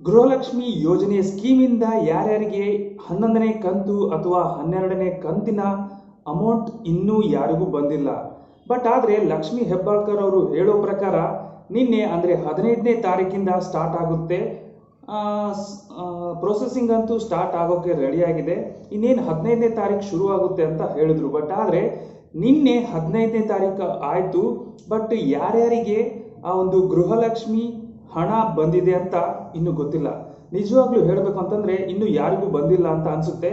ಗೃಹಲಕ್ಷ್ಮಿ ಯೋಜನೆ ಸ್ಕೀಮಿಂದ ಯಾರ್ಯಾರಿಗೆ ಹನ್ನೊಂದನೇ ಕಂತು ಅಥವಾ ಹನ್ನೆರಡನೇ ಕಂತಿನ ಅಮೌಂಟ್ ಇನ್ನೂ ಯಾರಿಗೂ ಬಂದಿಲ್ಲ. ಬಟ್ ಆದರೆ ಲಕ್ಷ್ಮಿ ಹೆಬ್ಬಾಳ್ಕರ್ ಅವರು ಹೇಳೋ ಪ್ರಕಾರ ನಿನ್ನೆ ಅಂದರೆ ಹದಿನೈದನೇ ತಾರೀಕಿಂದ ಸ್ಟಾರ್ಟ್ ಆಗುತ್ತೆ. ಪ್ರೊಸೆಸಿಂಗ್ ಅಂತೂ ಸ್ಟಾರ್ಟ್ ಆಗೋಕ್ಕೆ ರೆಡಿಯಾಗಿದೆ ಇನ್ನೇನು ಹದಿನೈದನೇ ತಾರೀಕು ಶುರು ಆಗುತ್ತೆ ಅಂತ ಹೇಳಿದ್ರು. ಬಟ್ ಆದರೆ ನಿನ್ನೆ ಹದಿನೈದನೇ ತಾರೀಕು ಆಯಿತು. ಬಟ್ ಯಾರ್ಯಾರಿಗೆ ಆ ಒಂದು ಗೃಹಲಕ್ಷ್ಮಿ ಹಣ ಬಂದಿದೆ ಅಂತ ಇನ್ನೂ ಗೊತ್ತಿಲ್ಲ. ನಿಜವಾಗ್ಲೂ ಹೇಳಬೇಕು ಅಂತಂದರೆ ಇನ್ನೂ ಯಾರಿಗೂ ಬಂದಿಲ್ಲ ಅಂತ ಅನಿಸುತ್ತೆ.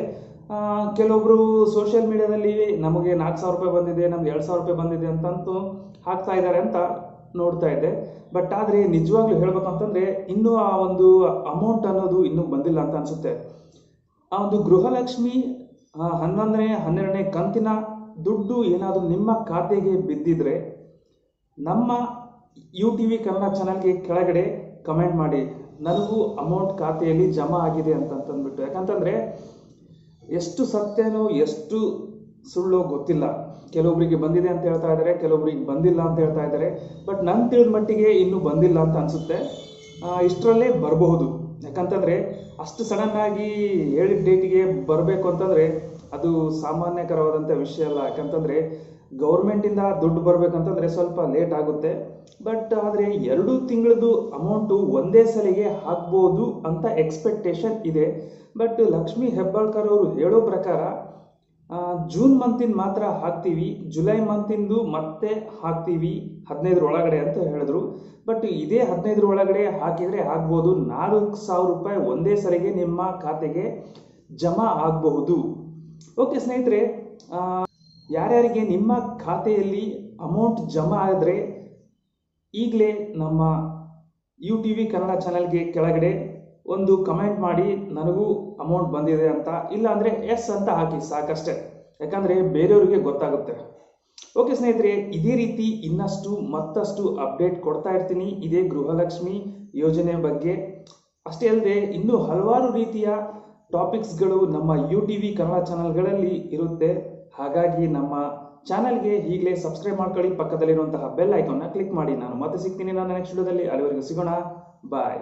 ಕೆಲವೊಬ್ಬರು ಸೋಷಿಯಲ್ ಮೀಡಿಯಾದಲ್ಲಿ ನಮಗೆ ನಾಲ್ಕು ಸಾವಿರ ರೂಪಾಯಿ ಬಂದಿದೆ, ನಮ್ಗೆ ಎರಡು ಸಾವಿರ ರೂಪಾಯಿ ಬಂದಿದೆ ಅಂತಂತೂ ಹಾಕ್ತಾ ಇದ್ದಾರೆ ಅಂತ ನೋಡ್ತಾ ಇದ್ದೆ. ಬಟ್ ಆದರೆ ನಿಜವಾಗ್ಲೂ ಹೇಳಬೇಕು ಅಂತಂದರೆ ಇನ್ನೂ ಆ ಒಂದು ಅಮೌಂಟ್ ಅನ್ನೋದು ಇನ್ನೂ ಬಂದಿಲ್ಲ ಅಂತ ಅನಿಸುತ್ತೆ. ಆ ಒಂದು ಗೃಹಲಕ್ಷ್ಮಿ ಹನ್ನೊಂದನೇ, ಹನ್ನೆರಡನೇ ಕಂತಿನ ದುಡ್ಡು ಏನಾದರೂ ನಿಮ್ಮ ಖಾತೆಗೆ ಬಿದ್ದಿದ್ರೆ ನಮ್ಮ ಯು ಟಿ ವಿ ಕನ್ನಡ ಚಾನಲ್ಗೆ ಕೆಳಗಡೆ ಕಮೆಂಟ್ ಮಾಡಿ. ನನಗೂ ಅಮೌಂಟ್ ಖಾತೆಯಲ್ಲಿ ಜಮಾ ಆಗಿದೆ ಅಂತಂತಂದ್ಬಿಟ್ಟು ಯಾಕಂತಂದರೆ, ಎಷ್ಟು ಸತ್ಯನೋ ಎಷ್ಟು ಸುಳ್ಳು ಗೊತ್ತಿಲ್ಲ. ಕೆಲವೊಬ್ಬರಿಗೆ ಬಂದಿದೆ ಅಂತ ಹೇಳ್ತಾ ಇದ್ದಾರೆ, ಕೆಲವೊಬ್ರಿಗೆ ಬಂದಿಲ್ಲ ಅಂತ ಹೇಳ್ತಾ ಇದ್ದಾರೆ. ಬಟ್ ನನ್ನ ತಿಳಿದ ಮಟ್ಟಿಗೆ ಇನ್ನೂ ಬಂದಿಲ್ಲ ಅಂತ ಅನಿಸುತ್ತೆ. ಇಷ್ಟರಲ್ಲೇ ಬರಬಹುದು. ಯಾಕಂತಂದರೆ, ಅಷ್ಟು ಸಡನ್ ಆಗಿ ಹೇಳಿದ ಡೇಟಿಗೆ ಬರಬೇಕು ಅಂತಂದರೆ, ಅದು ಸಾಮಾನ್ಯಕರವಾದಂಥ ವಿಷಯ ಅಲ್ಲ. ಯಾಕಂತಂದರೆ ಗೌರ್ಮೆಂಟಿಂದ ದುಡ್ಡು ಬರಬೇಕಂತಂದರೆ ಸ್ವಲ್ಪ ಲೇಟ್ ಆಗುತ್ತೆ. ಬಟ್ ಆದರೆ ಎರಡು ತಿಂಗಳದು ಅಮೌಂಟು ಒಂದೇ ಸಲಿಗೆ ಹಾಕ್ಬೋದು ಅಂತ ಎಕ್ಸ್ಪೆಕ್ಟೇಷನ್ ಇದೆ. ಬಟ್ ಲಕ್ಷ್ಮಿ ಹೆಬ್ಬಾಳ್ಕರ್ ಅವರು ಹೇಳೋ ಪ್ರಕಾರ ಜೂನ್ ಮಂತಿನ ಮಾತ್ರ ಹಾಕ್ತೀವಿ ಜುಲೈ ಮಂತಿಂದು ಮತ್ತೆ ಹಾಕ್ತೀವಿ, ಹದಿನೈದರ ಒಳಗಡೆ ಅಂತ ಹೇಳಿದ್ರು. ಬಟ್ ಇದೇ ಹದಿನೈದರ ಒಳಗಡೆ ಹಾಕಿದರೆ ಆಗ್ಬೋದು. ನಾಲ್ಕು ಸಾವಿರ ರೂಪಾಯಿ ಒಂದೇ ಸರಿಗೆ ನಿಮ್ಮ ಖಾತೆಗೆ ಜಮಾ ಆಗಬಹುದು. ಓಕೆ ಸ್ನೇಹಿತರೆ ಯಾರ್ಯಾರಿಗೆ ನಿಮ್ಮ ಖಾತೆಯಲ್ಲಿ ಅಮೌಂಟ್ ಜಮಾ ಆದರೆ ಈಗಲೇ ನಮ್ಮ ಯು ಟಿ ವಿ ಕನ್ನಡ ಚಾನಲ್ಗೆ ಕೆಳಗಡೆ ಒಂದು ಕಮೆಂಟ್ ಮಾಡಿ, ನನಗೂ ಅಮೌಂಟ್ ಬಂದಿದೆ ಅಂತ ಇಲ್ಲ ಅಂದರೆ ಎಸ್ ಅಂತ ಹಾಕಿ ಸಾಕಷ್ಟೇ. ಯಾಕಂದರೆ ಬೇರೆಯವರಿಗೆ ಗೊತ್ತಾಗುತ್ತೆ. ಓಕೆ ಸ್ನೇಹಿತರೆ, ಇದೇ ರೀತಿ ಇನ್ನಷ್ಟು ಮತ್ತಷ್ಟು ಅಪ್ಡೇಟ್ ಕೊಡ್ತಾ ಇರ್ತೀನಿ. ಇದೇ ಗೃಹಲಕ್ಷ್ಮಿ ಯೋಜನೆ ಬಗ್ಗೆ. ಅಷ್ಟೇ ಅಲ್ಲದೆ, ಇನ್ನೂ ಹಲವಾರು ರೀತಿಯ ಟಾಪಿಕ್ಸ್ಗಳು ನಮ್ಮ ಯು ಟಿ ವಿ ಕನ್ನಡ ಚಾನಲ್ಗಳಲ್ಲಿ ಇರುತ್ತೆ. ಹಾಗಾಗಿ ನಮ್ಮ ಚಾನಲ್ಗೆ ಈಗಲೇ ಸಬ್ಸ್ಕ್ರೈಬ್ ಮಾಡ್ಕೊಳ್ಳಿ. ಪಕ್ಕದಲ್ಲಿರುವಂತಹ ಬೆಲ್ ಐಕಾನ್ನ ಕ್ಲಿಕ್ ಮಾಡಿ. ನಾನು ಮತ್ತೆ ಸಿಗ್ತೀನಿ. ನನ್ನ ನೆಕ್ಸ್ಟ್ ವಿಡಿಯೋದಲ್ಲಿ ಅಲ್ಲಿವರೆಗೂ ಸಿಗೋಣ. ಬಾಯ್